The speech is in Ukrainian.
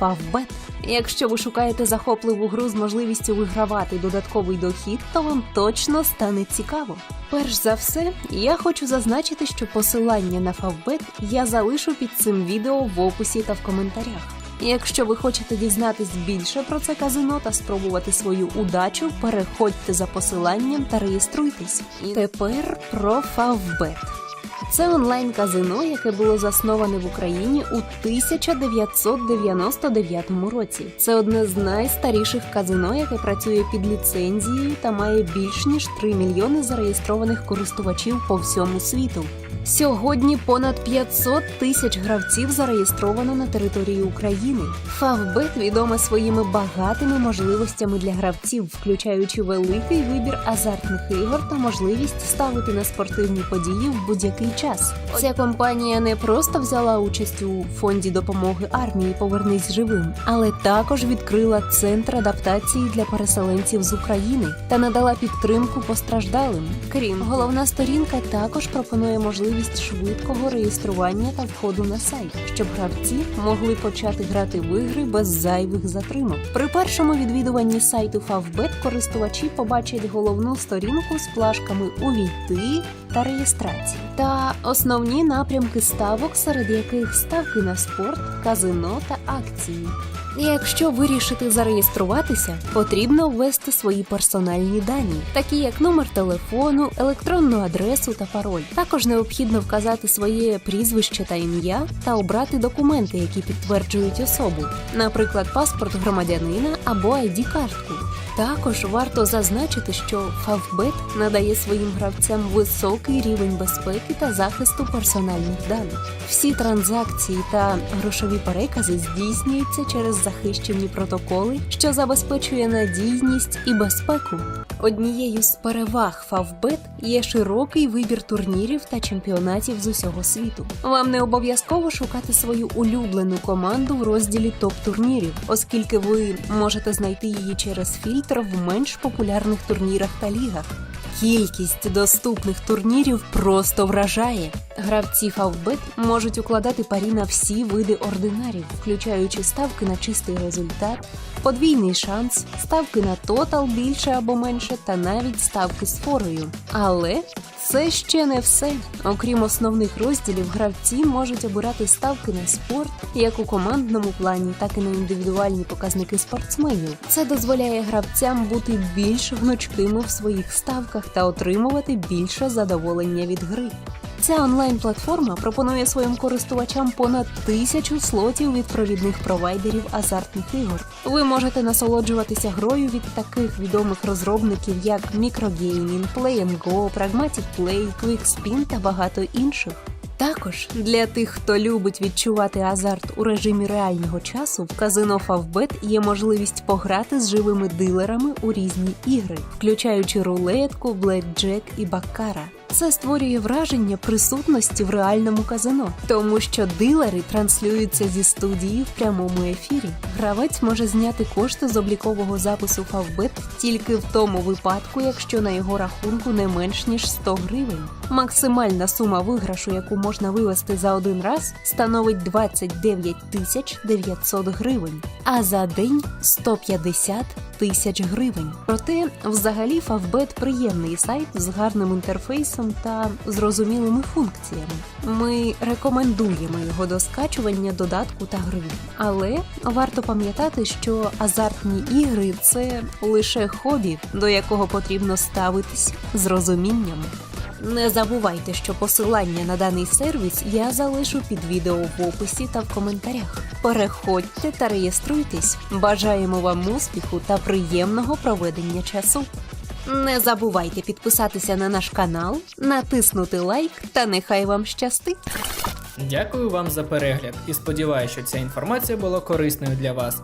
Favbet. Якщо ви шукаєте захопливу гру з можливістю вигравати додатковий дохід, то вам точно стане цікаво. Перш за все, я хочу зазначити, що посилання на Favbet я залишу під цим відео в описі та в коментарях. Якщо ви хочете дізнатись більше про це казино та спробувати свою удачу, переходьте за посиланням та реєструйтесь. Тепер про Favbet. Це онлайн-казино, яке було засноване в Україні у 1999 році. Це одне з найстаріших казино, яке працює під ліцензією та має більш ніж 3 мільйони зареєстрованих користувачів по всьому світу. Сьогодні понад 500 тисяч гравців зареєстровано на території України. Фавбет відома своїми багатими можливостями для гравців, включаючи великий вибір азартних ігор та можливість ставити на спортивні події в будь-який час. Ця компанія не просто взяла участь у фонді допомоги армії Повернись живим, але також відкрила центр адаптації для переселенців з України та надала підтримку постраждалим. Крім головна сторінка також пропонує можливість швидкого реєстрування та входу на сайт, щоб гравці могли почати грати в ігри без зайвих затримок. При першому відвідуванні сайту Favbet користувачі побачать головну сторінку з плашками Увійти та реєстрації та основні напрямки ставок, серед яких ставки на спорт, казино та акції. Якщо вирішити зареєструватися, потрібно ввести свої персональні дані, такі як номер телефону, електронну адресу та пароль. Також необхідно вказати своє прізвище та ім'я та обрати документи, які підтверджують особу, наприклад, паспорт громадянина або id картку також варто зазначити, що Favbet надає своїм гравцям високий рівень безпеки та захисту персональних даних. Всі транзакції та грошові перекази здійснюються через захищені протоколи, що забезпечує надійність і безпеку. Однією з переваг Favbet є широкий вибір турнірів та чемпіонатів з усього світу. Вам не обов'язково шукати свою улюблену команду в розділі топ-турнірів, оскільки ви можете знайти її через фільтр в менш популярних турнірах та лігах. Кількість доступних турнірів просто вражає. Гравці Favbet можуть укладати парі на всі види ординарів, включаючи ставки на чистий результат, подвійний шанс, ставки на тотал більше або менше, та навіть ставки з форою. Але це ще не все. Окрім основних розділів, гравці можуть обирати ставки на спорт як у командному плані, так і на індивідуальні показники спортсменів. Це дозволяє гравцям бути більш гнучкими в своїх ставках та отримувати більше задоволення від гри. Ця онлайн-платформа пропонує своїм користувачам понад тисячу слотів від провідних провайдерів азартних ігор. Ви можете насолоджуватися грою від таких відомих розробників, як Microgaming, Play Go, Pragmatic Play, QuickSpin та багато інших. Також для тих, хто любить відчувати азарт у режимі реального часу, в казино Favbet є можливість пограти з живими дилерами у різні ігри, включаючи рулетку, блекджек і баккара. Це створює враження присутності в реальному казино, тому що дилери транслюються зі студії в прямому ефірі. Гравець може зняти кошти з облікового запису Favbet тільки в тому випадку, якщо на його рахунку не менш ніж 100 гривень. Максимальна сума виграшу, яку можна вивести за один раз, становить 29 тисяч 900 гривень, а за день 150 тисяч гривень. Проте, взагалі, Favbet – приємний сайт з гарним інтерфейсом та зрозумілими функціями. Ми рекомендуємо його до скачування додатку та гри. Але варто пам'ятати, що азартні ігри це лише хобі, до якого потрібно ставитись з розумінням. Не забувайте, що посилання на даний сервіс я залишу під відео в описі та в коментарях. Переходьте та реєструйтесь. Бажаємо вам успіху та приємного проведення часу. Не забувайте підписатися на наш канал, натиснути лайк та нехай вам щастить! Дякую вам за перегляд і сподіваюся, що ця інформація була корисною для вас.